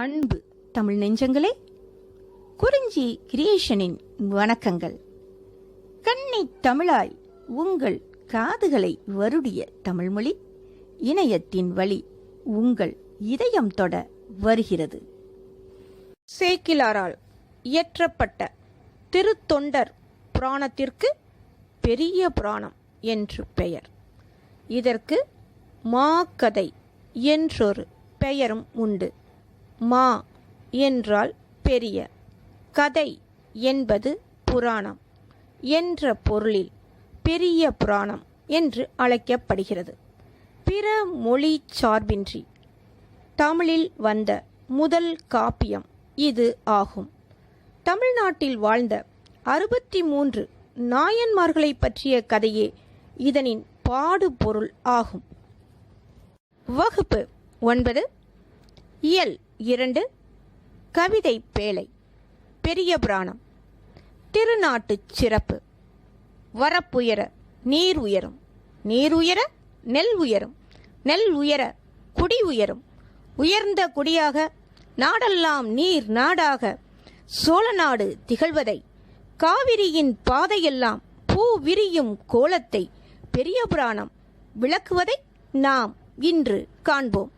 அன்பு. தமிழ் நெஞ்சங்களே குறிஞ்சி கிரியேஷனின் வணக்கங்கள். கன்னி தமிழாய் உங்கள் காதுகளை வருடிய தமிழ்மொழி இணையத்தின் வழி உங்கள் இதயம் தொட வருகிறது. சேக்கிலாரால் இயற்றப்பட்ட திருத்தொண்டர் புராணத்திற்கு பெரிய புராணம் என்று பெயர். இதற்கு மாக்கதை என்றொரு பெயரும் உண்டு. மா என்றால் பெரிய. கதை என்பது புராணம். என்ற பொருளில் பெரிய புராணம் என்று அழைக்கப்படுகிறது. பிற மொழி சார்பின்றி தமிழில் வந்த முதல் காப்பியம் இது ஆகும். தமிழ்நாட்டில் வாழ்ந்த அறுபத்தி மூன்று நாயன்மார்களை பற்றிய கதையே இதனின் பாடுபொருள் ஆகும். வகுப்பு ஒன்பது. இயல் இரண்டு கவிதை பேழை பெரிய புராணம். திருநாட்டுச் சிறப்பு. வரப்புயர நீர் உயரும். நீர் உயர நெல் உயரும். நெல் உயர குடி உயரும். உயர்ந்த குடியாக நாடெல்லாம் நீர் நாடாக. சோழ நாடு திகழ்வதை காவிரியின் பாதையெல்லாம் பூ விரியும் கோலத்தை பெரிய புராணம் விளக்குவதை நாம் இன்று காண்போம்.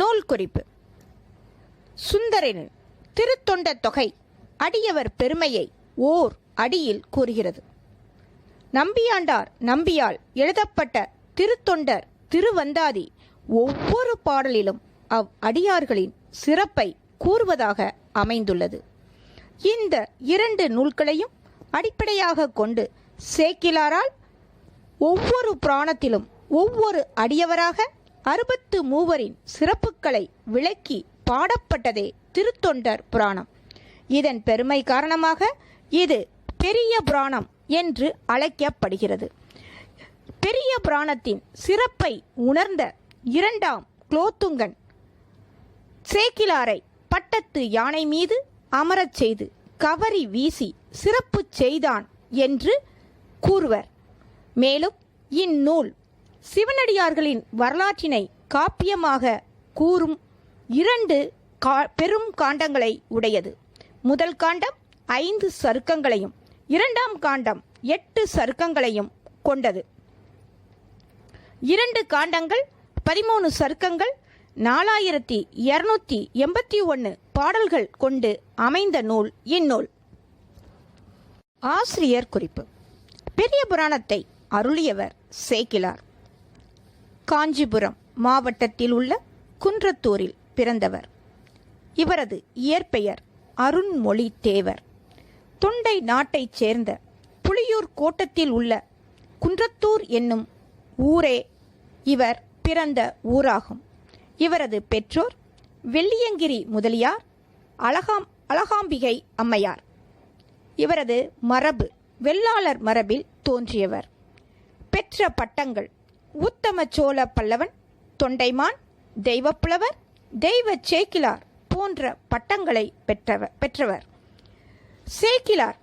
நூல் குறிப்பு. சுந்தரின் திருத்தொண்ட தொகை அடியவர் பெருமையை ஓர் அடியில் கூறுகிறது. நம்பியாண்டார் நம்பியால் எழுதப்பட்ட திருத்தொண்டர் திருவந்தாதி ஒவ்வொரு பாடலிலும் அவ் அடியார்களின் சிறப்பை கூறுவதாக அமைந்துள்ளது. இந்த இரண்டு நூல்களையும் அடிப்படையாக கொண்டு சேக்கிலாரால் ஒவ்வொரு புராணத்திலும் ஒவ்வொரு அடியவராக அறுபத்து மூவரின் சிறப்புகளை விளக்கி பாடப்பட்டதே திருத்தொண்டர் புராணம். இதன் பெருமை காரணமாக இது பெரிய புராணம் என்று அழைக்கப்படுகிறது. பெரிய புராணத்தின் சிறப்பை உணர்ந்த இரண்டாம் குலோத்துங்கன் சேக்கிலாரை பட்டத்து யானை மீது அமரச் செய்து கவரி வீசி சிறப்பு செய்தான் என்று கூறுவர். மேலும் இந்நூல் சிவனடியார்களின் வரலாற்றினை காப்பியமாக கூறும் இரண்டு கா பெரும் காண்டங்களை உடையது. முதல் காண்டம் ஐந்து சருக்கங்களையும் இரண்டாம் காண்டம் எட்டு சருக்கங்களையும் கொண்டது. இரண்டு காண்டங்கள் பதிமூணு சருக்கங்கள் நாலாயிரத்தி இருநூத்தி எண்பத்தி ஒன்று பாடல்கள் கொண்டு அமைந்த நூல் இந்நூல். ஆசிரியர் குறிப்பு. பெரிய புராணத்தை அருளியவர் சேக்கிலார். காஞ்சிபுரம் மாவட்டத்தில் உள்ள குன்றத்தூரில் பிறந்தவர். இவரது இயற்பெயர் அருண்மொழி தேவர் தொண்டை நாட்டைச் சேர்ந்த புலியூர் கோட்டத்தில் உள்ள குன்றத்தூர் என்னும் ஊரே இவர் பிறந்த ஊராகும். இவரது பெற்றோர் வெள்ளியங்கிரி முதலியார் அழகாம் அழகாம்பிகை அம்மையார். இவரது மரபு வெள்ளாளர் மரபில் தோன்றியவர். பெற்ற பட்டங்கள் உத்தம சோழ பல்லவன் தொண்டைமான் தெய்வப்புலவர் தெய்வ சேக்கிலார் போன்ற பட்டங்களை பெற்றவர் பெற்றவர். சேக்கிலார்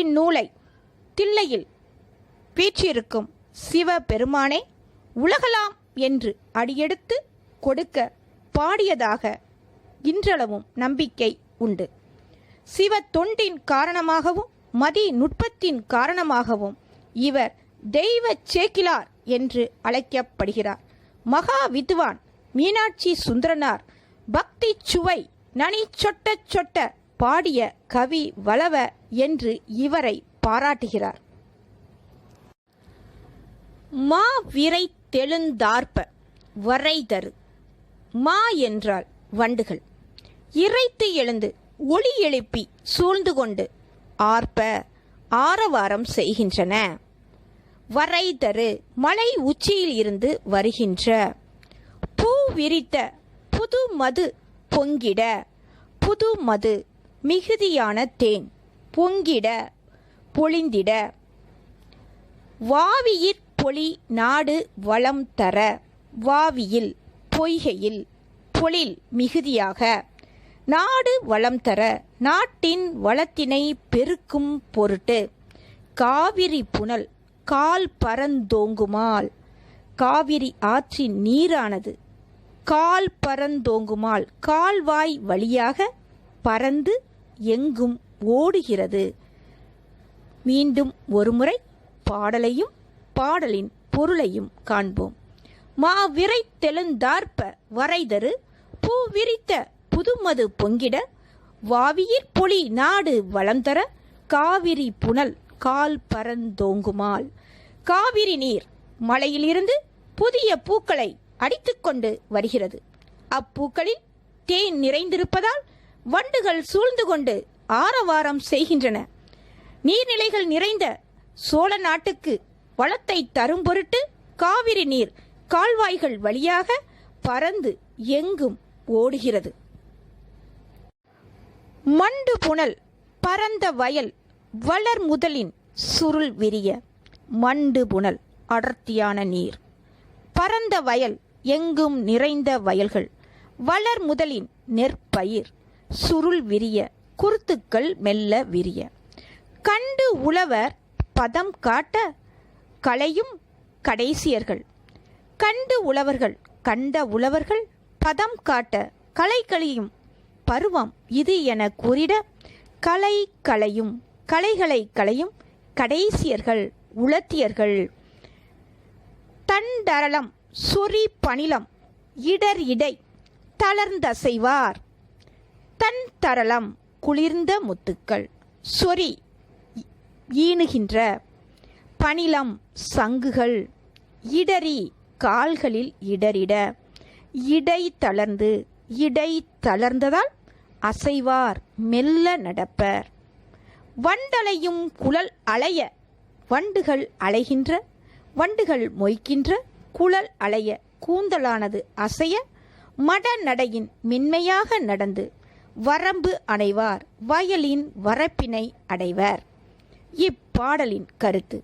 இந்நூலை தில்லையில் வீற்றிருக்கும் சிவ பெருமானே உலகலாம் என்று அடியெடுத்து கொடுக்க பாடியதாக இன்றளவும் நம்பிக்கை உண்டு. சிவ தொண்டின் காரணமாகவும் மதி நுட்பத்தின் காரணமாகவும் இவர் தெய்வ சேக்கிலார் என்று அழைக்கப்படுகிறார். மகா வித்வான் மீனாட்சி சுந்தரனார் பக்தி சுவை நனி சொட்ட சொட்ட பாடிய கவி வளவ என்று இவரை பாராட்டுகிறார். மா விரை தெழுந்தார்ப்ப வரைதரு மா என்றால் வண்டுகள். இறைத்து எழுந்து ஒளி எழுப்பி சூழ்ந்து கொண்டு ஆர்ப்ப ஆரவாரம் செய்கின்றன. வரைதரு மலை உச்சியில் இருந்து வருகின்ற. பூ விரித்த புது மது பொங்கிட. புது மது மிகுதியான தேன் பொங்கிட பொழிந்திட. வாவியிற் பொலி நாடு வளம் தர வாவியில் பொய்கையில் பொழில் மிகுதியாக. நாடு வளம் தர நாட்டின் வளத்தினை பெருக்கும் பொருட்டு. காவிரி புனல் கால் பரந்தோங்குமால். காவிரி ஆற்றின் நீரானது கால் பரந்தோங்குமால். கால்வாய் வழியாக பறந்து எங்கும் ஓடுகிறது. மீண்டும் ஒருமுறை பாடலையும் பாடலின் பொருளையும் காண்போம். மாவிரை தெலுந்தார்ப்ப வரைதரு பூ விரித்த புதுமது பொங்கிட வாவியிற் பொலி நாடு வளந்தர காவிரி புனல் கால் பரந்தோங்குமால். காவிரி நீர் மலையிலிருந்து புதிய பூக்களை அடித்துக்கொண்டு வருகிறது. அப்பூக்களில் தேன் நிறைந்திருப்பதால் வண்டுகள் சூழ்ந்து கொண்டு ஆரவாரம் செய்கின்றன. நீர்நிலைகள் நிறைந்த சோழ நாட்டுக்கு வளத்தை தரும் பொருட்டு காவிரி நீர் கால்வாய்கள் வழியாக பறந்து எங்கும் ஓடுகிறது. மண்டு புனல் பரந்த வயல் வளர் முதலின் சுருள் விரிய மண்டு புனல் அடர்த்தியான நீர். பரந்த வயல் எங்கும் நிறைந்த வயல்கள். வளர் முதலின் நெற்பயிர் சுருள் விரிய குருத்துக்கள் மெல்ல விரிய. கண்டு உழவர் பதம் காட்ட களையும் கடைசியர்கள். கண்டு உழவர்கள் கண்ட உழவர்கள் பதம் காட்ட களை களையும் பருவம் இது என கூறிட களை களையும் களைகளை களையும் கடைசியர்கள் உளத்தியர்கள் தண்டரளம் சொறி பணிலம் இடர் இடை தளர்ந்தசைவார் தன் தரளம் குளிர்ந்த முத்துக்கள் சொறி ஈணுகின்ற பணிலம் சங்குகள் இடறி கால்களில் இடறிட இடை தளர்ந்து இடை தளர்ந்ததால் அசைவார் மெல்ல நடப்பர். வண்டலையும் குழல் அலைய வண்டுகள் அலைகின்ற வண்டுகள் மொய்க்கின்ற குழல் அலைய கூந்தலானது அசைய மட நடையின் மென்மையாக நடந்து வரம்பு அடைவார் வயலின் வரப்பினை அடைவர். இப்பாடலின் கருத்து.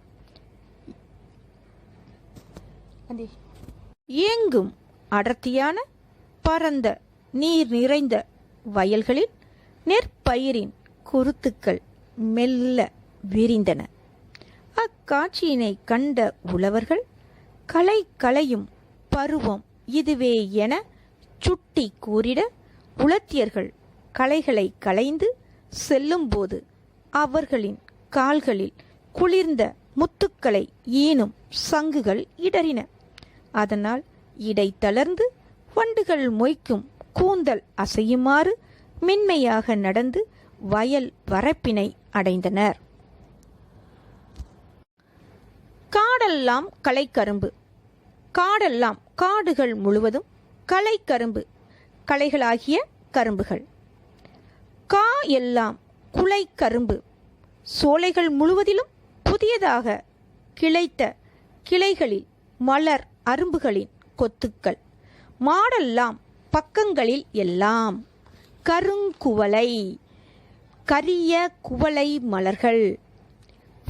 இயங்கும் அடர்த்தியான பரந்த நீர் நிறைந்த வயல்களில் நெற்பயிரின் குருத்துக்கள் மெல்ல விரிந்தன. அக்காட்சியினை கண்ட உழவர்கள் கலை கலையும் பருவம் இதுவே என சுட்டி கூறிட உளத்தியர்கள் களைகளை களைந்து செல்லும்போது அவர்களின் கால்களில் குளிர்ந்த முத்துக்களை ஈனும் சங்குகள் இடறின. அதனால் இடை தளர்ந்து வண்டுகள் மொய்க்கும் கூந்தல் அசையுமாறு மென்மையாக நடந்து வயல் வரப்பினை அடைந்தனர். காடெல்லாம் களைக்கரும்பு. காடெல்லாம் காடுகள் முழுவதும் களைக்கரும்பு. களைகளாகிய கரும்புகள். கா எல்லாம் குலை கரும்பு சோலைகள் முழுவதிலும் புதியதாக கிளைத்த கிளைகளில் மலர் அரும்புகளின் கொத்துக்கள். மாடெல்லாம் பக்கங்களில் எல்லாம் கருங்குவளை. கரிய குவளை மலர்கள்.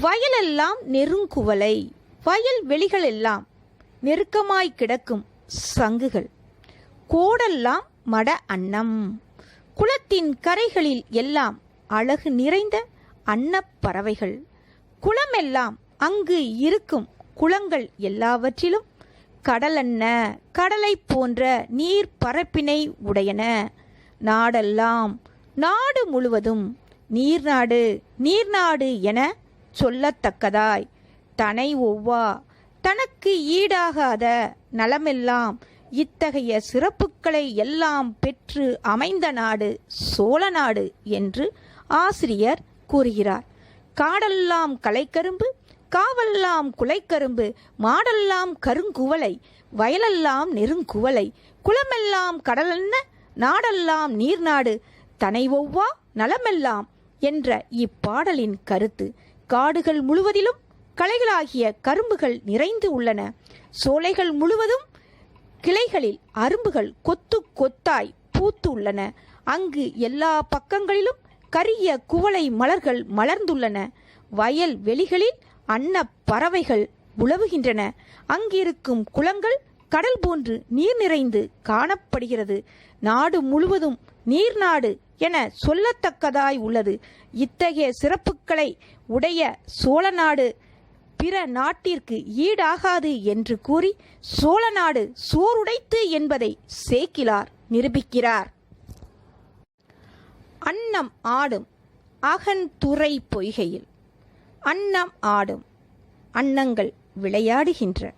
வயலெல்லாம் நெருங்குவளை வயல் வெளிகளெல்லாம் நெருக்கமாய் கிடக்கும் சங்குகள். கோடெல்லாம் மட அன்னம். குளத்தின் கரைகளில் எல்லாம் அழகு நிறைந்த அன்னப் பறவைகள். குளமெல்லாம் அங்கு இருக்கும் குளங்கள் எல்லாவற்றிலும் கடலன்ன கடலை போன்ற நீர் பரப்பினை உடையன. நாடெல்லாம் நாடு முழுவதும் நீர்நாடு நீர்நாடு என சொல்லத்தக்கதாய். தனை ஒவ்வா தனக்கு ஈடாகாத நலமெல்லாம் இத்தகைய சிறப்புகளை எல்லாம் பெற்று அமைந்த நாடு சோழ நாடு என்று ஆசிரியர் கூறுகிறார். காடெல்லாம் கலைக்கரும்பு காவெல்லாம் குலைக்கரும்பு மாடெல்லாம் கருங்குவளை வயலெல்லாம் நெருங்குவளை குளமெல்லாம் கடலென்ன நாடெல்லாம் நீர்நாடு தனை ஒவ்வா நலமெல்லாம் என்ற இப்பாடலின் கருத்து காடுகள் முழுவதிலும் களைகளாகிய கரும்புகள் நிறைந்து உள்ளன. சோலைகள் முழுவதும் கிளைகளில் அரும்புகள் கொத்து கொத்தாய் பூத்து உள்ளன. அங்கு எல்லா பக்கங்களிலும் கரிய குவளை மலர்கள் மலர்ந்துள்ளன. வயல் வெளிகளில் அன்ன பறவைகள் உழவுகின்றன. அங்கிருக்கும் குளங்கள் கடல் போன்று நீர் நிறைந்து காணப்படுகிறது. நாடு முழுவதும் நீர்நாடு என சொல்லத்தக்கதாய் உள்ளது. இத்தகைய சிறப்புகளை உடைய சோழ நாடு பிற நாட்டிற்கு ஈடாகாது என்று கூறி சோழ நாடு சோறுடைத்து என்பதை சேக்கிலார் நிரூபிக்கிறார். அன்னம் ஆடும் அகன்துறை பொய்கையில். அன்னம் ஆடும் அன்னங்கள் விளையாடுகின்ற.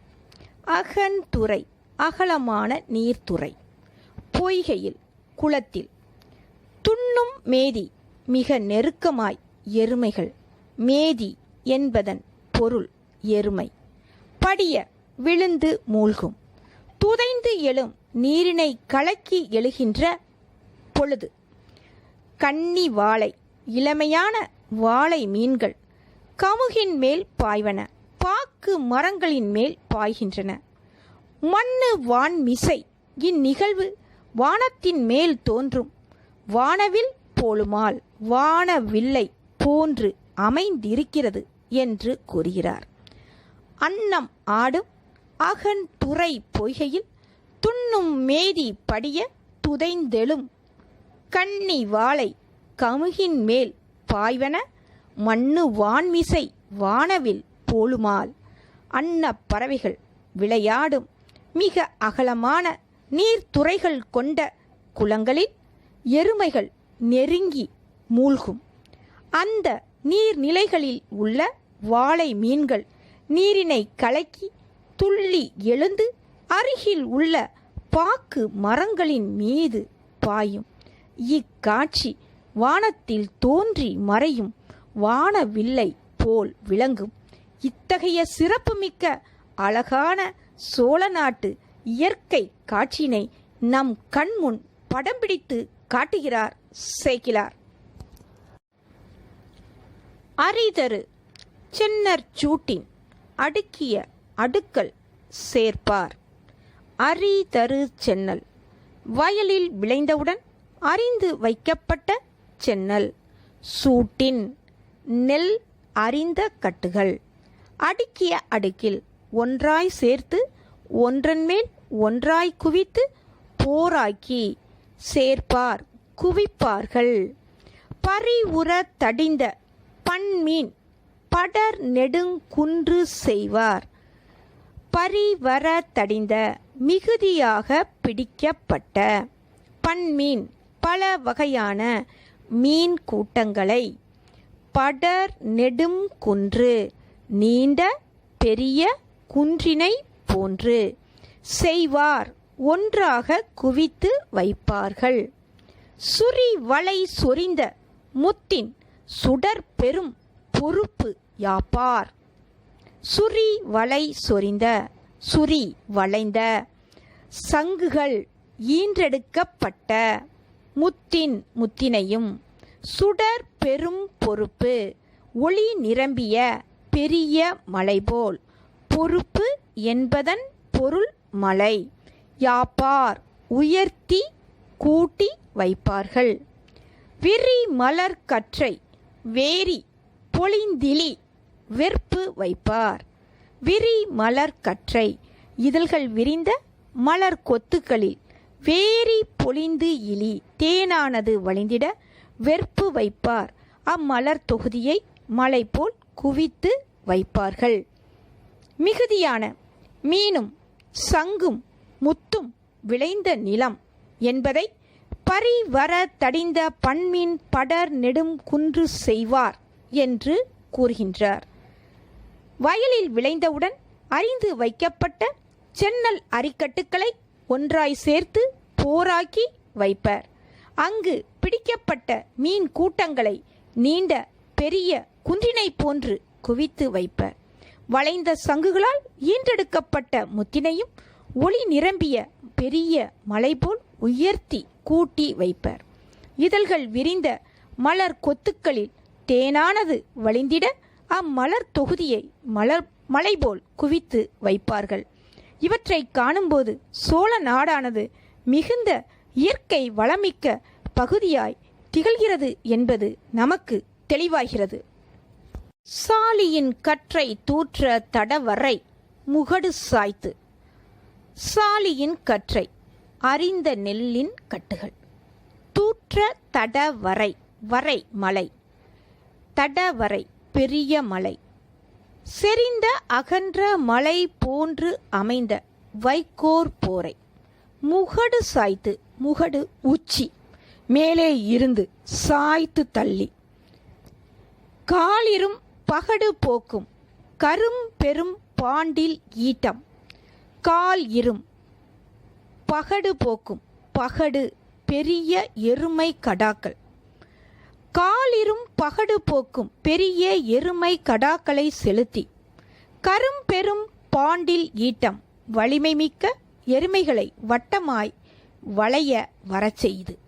அகன்துறை அகலமான நீர்த்துறை. பொய்கையில் குளத்தில் துண்ணும் மேதி மிக நெருக்கமாய் எருமைகள். மேதி என்பதன் பொருள் எருமை. படிய விழுந்து மூழ்கும். துதைந்து எழும் நீரினை கலக்கி எழுகின்ற பொழுது. கன்னி வாழை இளமையான வாழை மீன்கள் கமுகின் மேல் பாய்வன. பாக்கு மரங்களின் மேல் பாய்கின்றன. மண்ணு வான் மிசை. இந்நிகழ்வு வானத்தின் மேல் தோன்றும். வானவில் போலுமால் வானவில்லை போன்று அமைந்திருக்கிறது என்று கூறுகிறார். அன்னம் ஆடும் அகன் துறை பொய்கையில் துண்ணும் மேதி படிய துதைந்தெழும். கன்னி வாளை கமுகின் மேல் பாய்வன மண்ணு வான்மிசை வானவில் போலுமால். அன்ன பறவைகள் விளையாடும் மிக அகலமான நீர்த்துறைகள் கொண்ட குளங்களில் எருமைகள் நெருங்கி மூழ்கும். அந்த நீர்நிலைகளில் உள்ள வாழை மீன்கள் நீரினை கலக்கி துள்ளி எழுந்து அருகில் உள்ள பாக்கு மரங்களின் மீது பாயும். இக்காட்சி வானத்தில் தோன்றி மறையும் வானவில்லை போல் விளங்கும். இத்தகைய சிறப்புமிக்க அழகான சோழ நாட்டு இயற்கை காட்சியினை நம் கண்முன் படம் பிடித்து காட்டுகிறார் சேக்கிலார் அரிதரு சென்னர் சூட்டின் அடுக்கிய அடுக்கல் சேர்ப்பார். அரிதரு சென்னல் வயலில் விளைந்தவுடன் அறிந்து வைக்கப்பட்ட சென்னல். சூட்டின் நெல் அறிந்த கட்டுகள் அடுக்கிய அடுக்கில் ஒன்றாய் சேர்த்து ஒன்றன்மேல் ஒன்றாய் குவித்து போராக்கி சேர்ப்பார் குவிப்பார்கள். பரிவுற தடிந்த பன்மீன் படர் நெடுங்குன்று செய்வார். பரிவர தடிந்த மிகுதியாக பிடிக்கப்பட்ட பன்மீன் பல வகையான மீன் கூட்டங்களை படர் நெடும் குன்று நீண்ட பெரிய குன்றினை போன்று செய்வார். ஒன்றாக குவித்து வைப்பார்கள். சுரி வளை சொரிந்த முத்தின் சுடர் பெரும் பொறுப்பு யாப்பார். சுரி வளை சொரிந்த சுரி வளைந்த சங்குகள் ஈன்றெடுக்கப்பட்ட முத்தின் முத்தினையும் சுடர் பெரும் பொறுப்பு ஒளி நிரம்பிய பெரிய மலை போல் பொறுப்பு என்பதன் பொருள் மலை. யாப்பார் உயர்த்தி கூட்டி வைப்பார்கள். விரி மலர் கற்றை வேரி பொழிந்திலி வெற்பு வைப்பார். விரி மலர் கற்றை இதழ்கள் விரிந்த மலர் கொத்துக்களில் வேரி பொழிந்து இலி தேனானது வழிந்திட வெற்பு வைப்பார். அம்மலர் தொகுதியை மலை போல் குவித்து வைப்பார்கள். மிகுதியான மீனும் சங்கும் முத்தும் விளைந்த நிலம் என்பதை பரிவர தடிந்த பன்மீன் படர் நெடும் குன்று செய்வார் என்று கூறுகின்றார். வயலில் விளைந்தவுடன் அறிந்து வைக்கப்பட்ட சென்னல் அரிக்கட்டுக்களை ஒன்றாய் சேர்த்து போராக்கி வைப்பர். அங்கு பிடிக்கப்பட்ட மீன் கூட்டங்களை நீண்ட பெரிய குன்றினை போன்று குவித்து வைப்பர். வளைந்த சங்குகளால் ஈன்றெடுக்கப்பட்ட முத்தினையும் ஒளி நிரம்பிய பெரிய மலை போல் உயர்த்தி கூட்டி வைப்பர். இதழ்கள் விரிந்த மலர் கொத்துக்களில் தேனானது வழிந்திட அம்மலர் தொகுதியை மலர் மலை போல் குவித்து வைப்பார்கள். இவற்றை காணும்போது சோழ நாடானது மிகுந்த இயற்கை வளமிக்க பகுதியாய் திகழ்கிறது என்பது நமக்கு தெளிவாகிறது. சாலியின் கற்றை தூற்ற தடவரை முகடு சாய்த்து சாலியின் கற்றை அறிந்த நெல்லின் கட்டுகள். தூற்ற தடவரை வரை மலை. தடவரை பெரிய மலை. செறிந்த அகன்ற மலை போன்று அமைந்த வைக்கோர் போரை. முகடு சாய்த்து முகடு உச்சி. மேலே இருந்து சாய்த்து தள்ளி. காலிரும் பகடு போக்கும் கரும் பெரும் பாண்டில் ஈட்டம். கால் இரும். பகடு போக்கும். பகடு பெரிய எருமை கடாக்கள். காலிரும் பகடு போக்கும். பெரிய எருமை கடாக்களை செலுத்தி. கரும் பெரும் பாண்டில் ஈட்டம். வலிமை மிக்க எருமைகளை வட்டமாய் வளைய வரச் செய்து.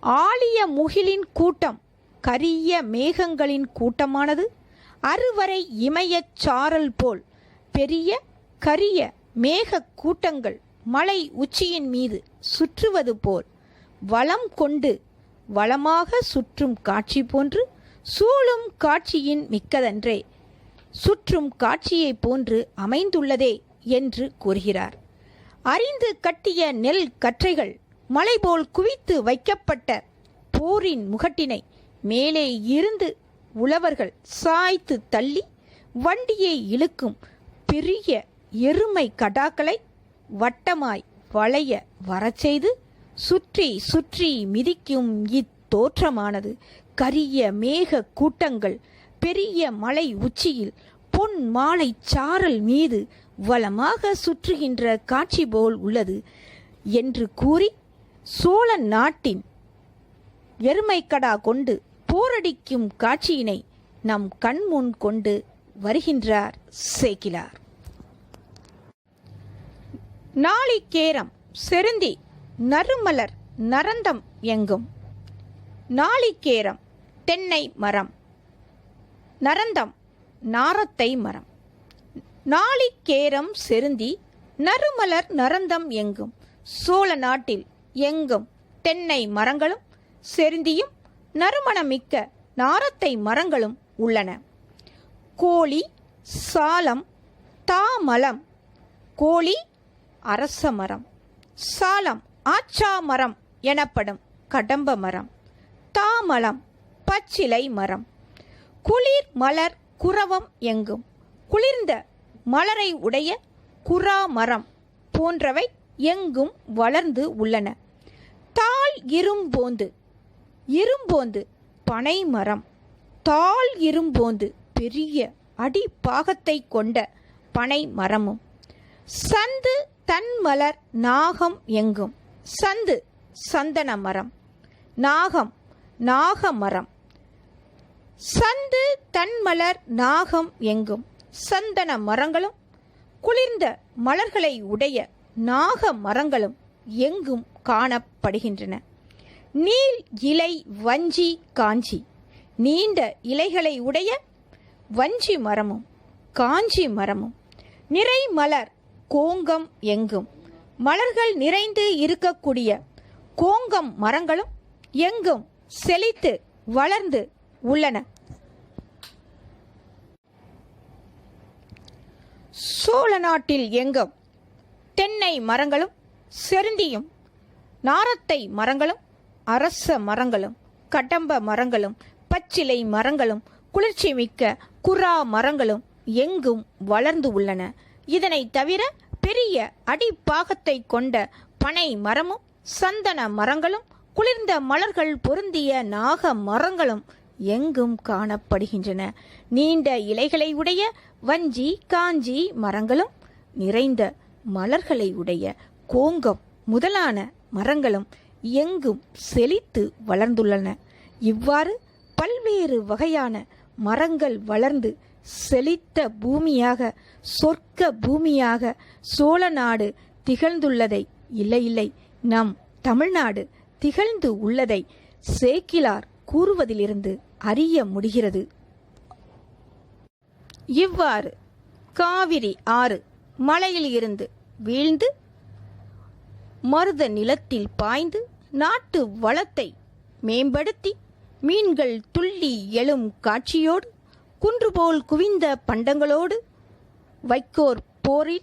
ஆழிய முகிலின் கூட்டம் கரிய மேகங்களின் கூட்டமானது. அறுவரை இமயச் சாரல் போல் பெரிய கரிய மேக கூட்டங்கள் மலை உச்சியின் மீது சுற்றுவது போல் வளம் கொண்டு வளமாக சுற்றும் காட்சி போன்று சூழும் காட்சியின் மிக்கதன்றே. சுற்றும் காட்சியைப் போன்று அமைந்துள்ளதே என்று கூறுகிறார். அறிந்து கட்டிய நெல் கற்றைகள் மலை போல் குவித்து வைக்கப்பட்ட போரின் முகட்டினை மேலே இருந்து உழவர்கள் சாய்த்து தள்ளி வண்டியை இழுக்கும் பெரிய எருமை கடாக்களை வட்டமாய் வளைய வரச் செய்து சுற்றி சுற்றி மிதிக்கும் இத்தோற்றமானது. கரிய மேக கூட்டங்கள் பெரிய மலை உச்சியில் பொன் மாலை சாரல் மீது வளமாக சுற்றுகின்ற காட்சி போல் உள்ளது என்று கூறி சோழ நாட்டின் எருமைக்கடா கொண்டு போரடிக்கும் காட்சியினை நம் கண்முன் கொண்டு வருகின்றார் சேக்கிலார். நாளிகேரம் செருந்தி நறுமலர் நரந்தம் எங்கும். நாளிகேரம் தென்னை மரம். நரந்தம் நாரத்தை மரம். நாளிகேரம் செருந்தி நறுமலர் நரந்தம் எங்கும். சோழ நாட்டில் எங்கும் தென்னை மரங்களும் செருந்தியும் நறுமணமிக்க நாரத்தை மரங்களும் உள்ளன. கோழி சாலம் தாமலம். கோழி அரச மரம். சாலம் ஆச்சா மரம் எனப்படும் கடம்ப மரம். தாமலம் பச்சிலை மரம். குளிர் மலர் குரவம் எங்கும். குளிர்ந்த மலரை உடைய குரா மரம் போன்றவை எங்கும் வளர்ந்து உள்ளன. தாள் இரும்போந்து இரும்போந்து பனை மரம். தாள் இரும்போந்து பெரிய அடிப்பாகத்தை கொண்ட பனை மரமும். சந்து தன்மலர் நாகம் எங்கும்? சந்து சந்தன மரம் நாகம் நாகமரம். சந்து தன்மலர் நாகம் எங்கும்? சந்தன மரங்களும் குளிர்ந்த மலர்களை உடைய நாக மரங்களும் எங்கும் காணப்படுகின்றன. நீல் இலை வஞ்சி காஞ்சி. நீண்ட இலைகளை உடைய வஞ்சி மரமும் காஞ்சி மரமும். நிறை மலர் கோங்கம் எங்கும். மலர்கள் நிறைந்து இருக்கக்கூடிய கோங்கம் மரங்களும் எங்கும் செழித்து வளர்ந்து உள்ளன. சோழ நாட்டில் எங்கும் தென்னை மரங்களும் செருந்தியும் நாரத்தை மரங்களும் அரச மரங்களும் கடம்ப மரங்களும் பச்சிலை மரங்களும் குளிர்ச்சி மிக்க குரா மரங்களும் எங்கும் வளர்ந்து உள்ளன. இதனை தவிர பெரிய அடிப்பாகத்தை கொண்ட பனை மரமும் சந்தன மரங்களும் குளிர்ந்த மலர்கள் பொருந்திய நாக மரங்களும் எங்கும் காணப்படுகின்றன. நீண்ட இலைகளை உடைய வஞ்சி காஞ்சி மரங்களும் நிறைந்த மலர்களை உடைய கோங்கம் முதலான மரங்களும் எங்கும் செழித்து வளர்ந்துள்ளன. இவ்வாறு பல்வேறு வகையான மரங்கள் வளர்ந்து செழித்த பூமியாக சொர்க்க பூமியாக சோழ நாடு திகழ்ந்துள்ளதை இல்லை இல்லை நம் தமிழ்நாடு திகழ்ந்து உள்ளதை சேக்கிலார் கூறுவதிலிருந்து அறிய முடிகிறது. இவ்வாறு காவிரி ஆறு மலையில் இருந்து வீழ்ந்து மருத நிலத்தில் பாய்ந்து நாட்டு வளத்தை மேம்படுத்தி மீன்கள் துள்ளி எழும் காட்சியோடு குன்றுபோல் குவிந்த பண்டங்களோடு வைக்கோர் போரில்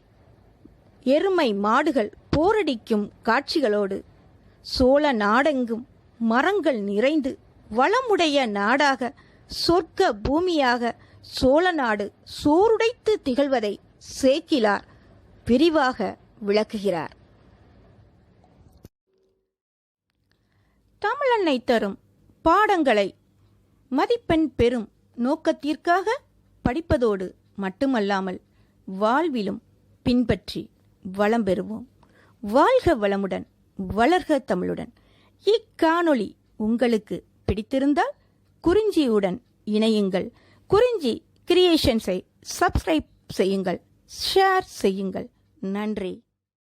எருமை மாடுகள் போரடிக்கும் காட்சிகளோடு சோழ நாடெங்கும் மரங்கள் நிறைந்து வளமுடைய நாடாக சொர்க்க பூமியாக சோழ நாடு சோறுடைத்து திகழ்வதை சேக்கிலார் விரிவாக விளக்குகிறார். தமிழன்னை தரும் பாடங்களை மதிப்பெண் பெறும் நோக்கத்திற்காக படிப்பதோடு மட்டுமல்லாமல் வாழ்விலும் பின்பற்றி வளம் பெறுவோம். வாழ்க வளமுடன் வளர்க தமிழுடன். இக்காணொளி உங்களுக்கு பிடித்திருந்தால் குறிஞ்சியுடன் இணையுங்கள். குறிஞ்சி கிரியேஷன்ஸை சப்ஸ்கிரைப் செய்யுங்கள் ஷேர் செய்யுங்கள். நன்றி.